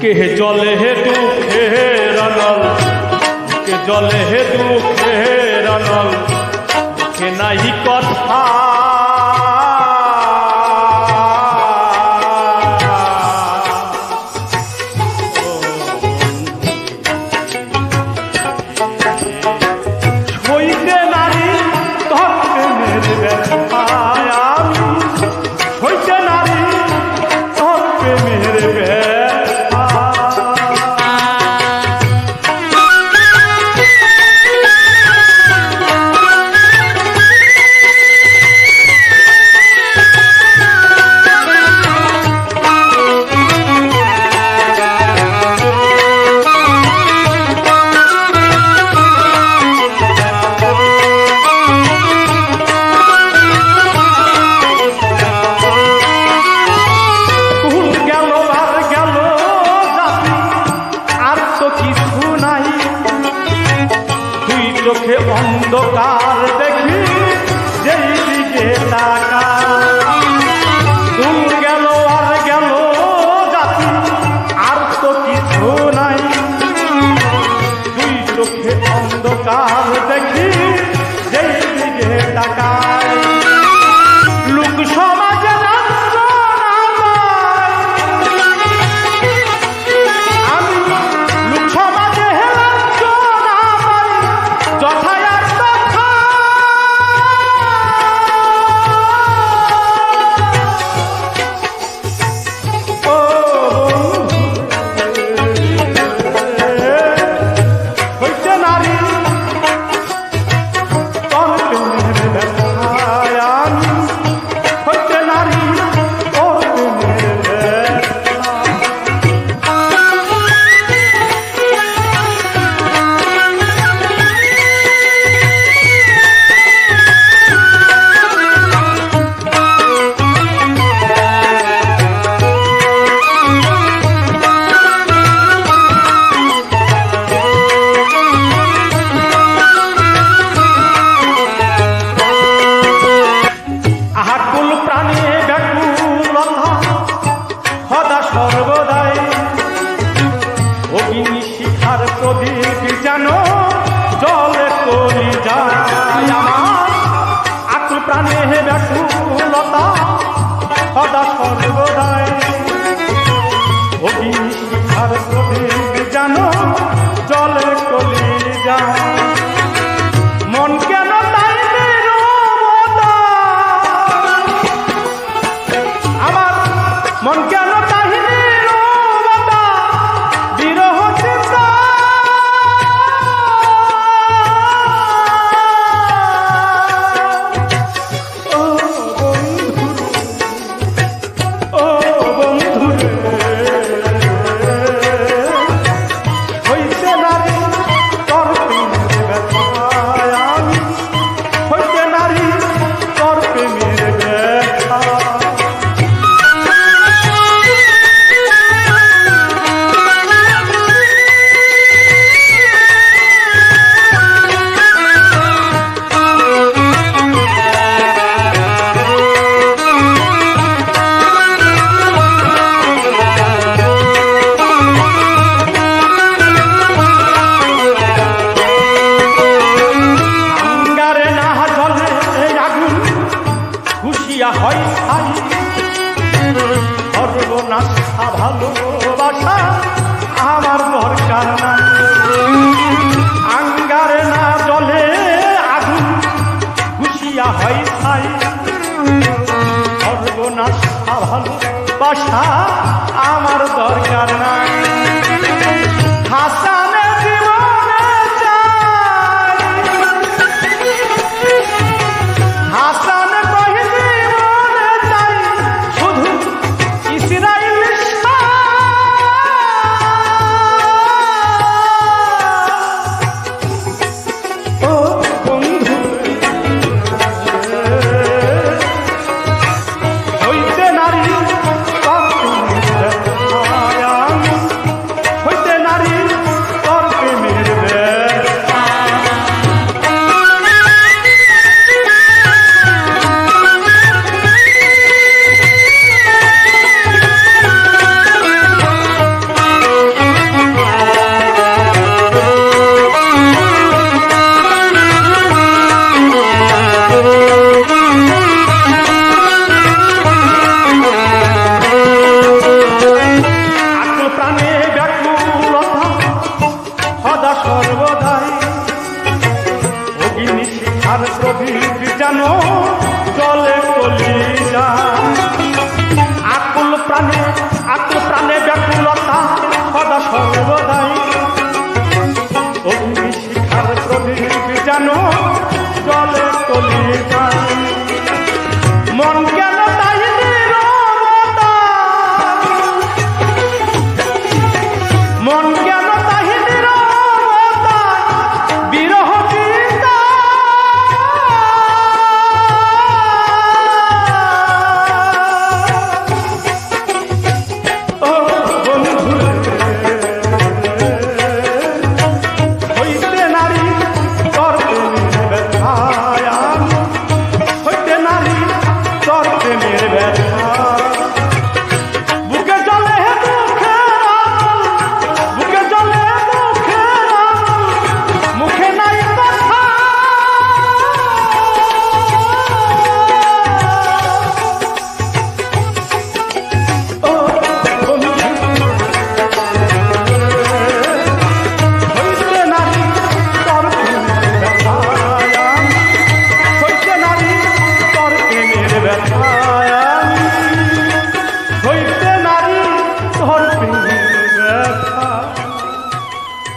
কেহ জলে হে দুঃখে হে রানল? কে জলে হে দুঃখে হে রানল? কে নাহি কথা। জড়ায় অগ্নি শিখার প্রদীপ যেন জলে তরি যায় আমার। আকুল প্রাণে ব্যাকুলতা সদা সর্বদায় ভালোবাসা আমার দরকার না। আঙ্গারে না জলে আগুন খুশিয়া হয় ছাই। সর্বনাশ ভালোবাসা